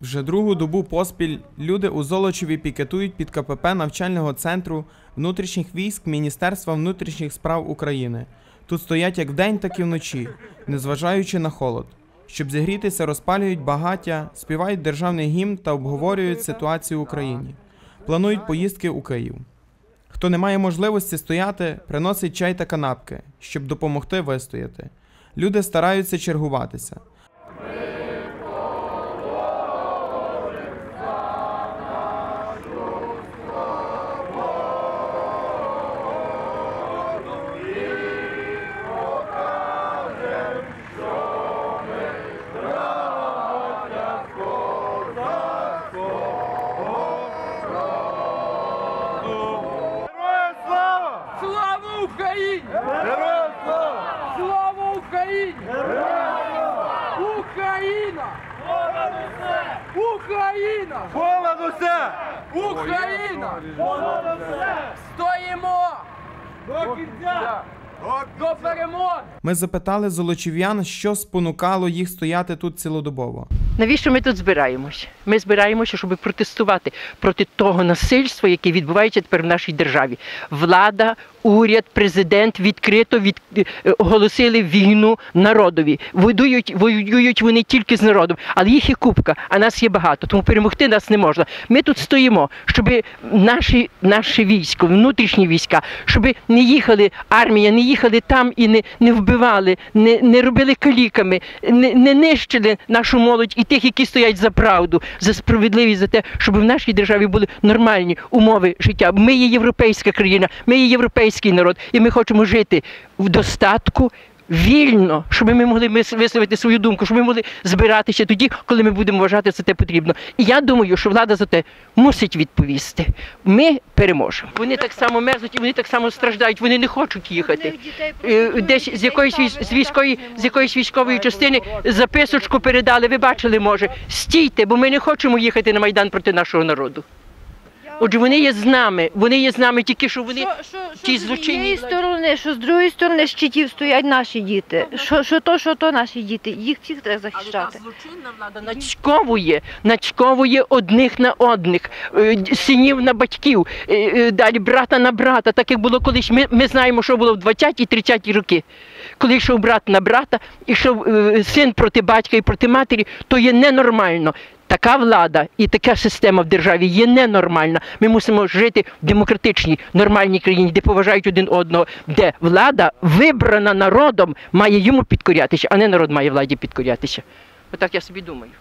Вже другу добу поспіль люди у Золочеві пікетують під КПП навчального центру внутрішніх військ Міністерства внутрішніх справ України. Тут стоять як вдень, так і вночі, незважаючи на холод. Щоб зігрітися, розпалюють багаття, співають державний гімн та обговорюють ситуацію в Україні. Планують поїздки у Київ. Хто не має можливості стояти, приносить чай та канапки, щоб допомогти вистояти. Люди стараються чергуватися. Героям слава! Слава Україні! Україна! Україна! Понад усе! Україна! Стоїмо! До кінця! До перемоги! Ми запитали золочів'ян, що спонукало їх стояти тут цілодобово. Навіщо ми тут збираємось? Ми збираємося, щоб протестувати проти того насильства, яке відбувається тепер в нашій державі. Влада, уряд, президент відкрито від... е, оголосили війну народові. Воюють, воюють вони тільки з народом, але їх є купка, а нас є багато, тому перемогти нас не можна. Ми тут стоїмо, щоб наші, наше військо, внутрішні війська, щоб не їхали армія, не їхали там і не, не вбивали, не, не робили каліками, не, не нищили нашу молодь і тих, які стоять за правду, за справедливість, за те, щоб в нашій державі були нормальні умови життя. Ми є європейська країна, ми є європейський народ, і ми хочемо жити в достатку. Вільно, щоб ми могли висловити свою думку, щоб ми могли збиратися тоді, коли ми будемо вважати це те потрібно. І я думаю, що влада за те мусить відповісти. Ми переможемо. Вони так само мерзнуть і вони так само страждають. Вони не хочуть їхати. Е, Десь з якоїсь з військової з якоїсь військової частини записочку передали. Ви бачили, може, стійте, бо ми не хочемо їхати на майдан проти нашого народу. Отже, вони є з нами. Вони є з нами, тільки що вони Що, що, ті що з злочинні однієї влади. сторони, що з другої сторони щитів стоять наші діти. Що, що то, що то наші діти. Їх всіх треба захищати. злочинна влада начковує, начковує одних на одних, е, д- синів на батьків, е, е, далі брата на брата, так як було колись. Ми, ми знаємо, що було в 20-ті, 30-ті роки. Коли йшов брат на брата, йшов е, син проти батька і проти матері, то є ненормально. Така влада і така система в державі є ненормальна. Ми мусимо жити в демократичній, нормальній країні, де поважають один одного, де влада, вибрана народом, має йому підкорятися, а не народ має владі підкорятися. Отак я собі думаю.